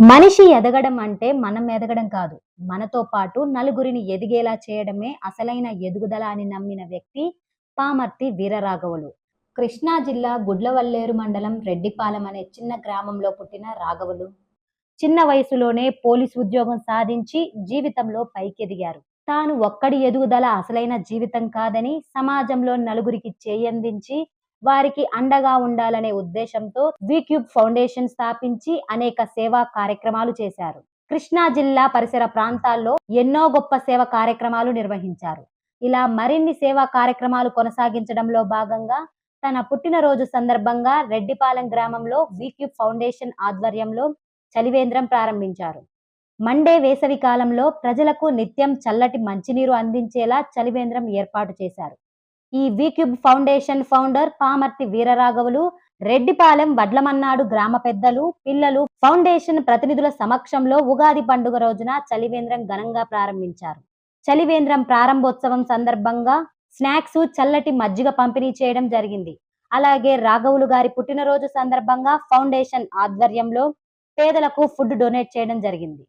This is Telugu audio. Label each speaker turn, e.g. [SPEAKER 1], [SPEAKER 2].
[SPEAKER 1] మనిషి ఎదగడం అంటే మనం ఎదగడం కాదు. మనతో పాటు నలుగురిని ఎదిగేలా చేయడమే అసలైన ఎదుగుదల అని నమ్మిన వ్యక్తి పామర్తి వీరరాఘవులు. కృష్ణా జిల్లా గుడ్లవల్లేరు మండలం రెడ్డిపాలెం అనే చిన్న గ్రామంలో పుట్టిన రాఘవులు. చిన్న వయసులోనే పోలీసు ఉద్యోగం సాధించి జీవితంలో పైకెదిగారు. తాను ఒక్కడి ఎదుగుదల అసలైన జీవితం కాదని సమాజంలో నలుగురికి చేయందించి వారికి అండగా ఉండాలనే ఉద్దేశంతో వీక్యూబ్ ఫౌండేషన్ స్థాపించి అనేక సేవా కార్యక్రమాలు చేశారు. కృష్ణా జిల్లా పరిసర ప్రాంతాల్లో ఎన్నో గొప్ప సేవ కార్యక్రమాలు నిర్వహించారు. ఇలా మరిన్ని సేవా కార్యక్రమాలు కొనసాగించడంలో భాగంగా తన పుట్టినరోజు సందర్భంగా రెడ్డిపాలెం గ్రామంలో వీక్యూబ్ ఫౌండేషన్ ఆధ్వర్యంలో చలివేంద్రం ప్రారంభించారు. మండే వేసవి కాలంలో ప్రజలకు నిత్యం చల్లటి మంచినీరు అందించేలా చలివేంద్రం ఏర్పాటు చేశారు. ఈ V Cube foundation founder Pamarthi వీరరాఘవులు Reddipalem Vadlamannadu గ్రామ పెద్దలు పిల్లలు ఫౌండేషన్ ప్రతినిధుల సమక్షంలో ఉగాది పండుగ రోజున చలివేంద్రం ఘనంగా ప్రారంభించారు. చలివేంద్రం ప్రారంభోత్సవం సందర్భంగా స్నాక్స్ చల్లటి మజ్జిగ పంపిణీ చేయడం జరిగింది. అలాగే రాఘవులు గారి పుట్టినరోజు సందర్భంగా ఫౌండేషన్ ఆధ్వర్యంలో పేదలకు ఫుడ్ డొనేట్ చేయడం జరిగింది.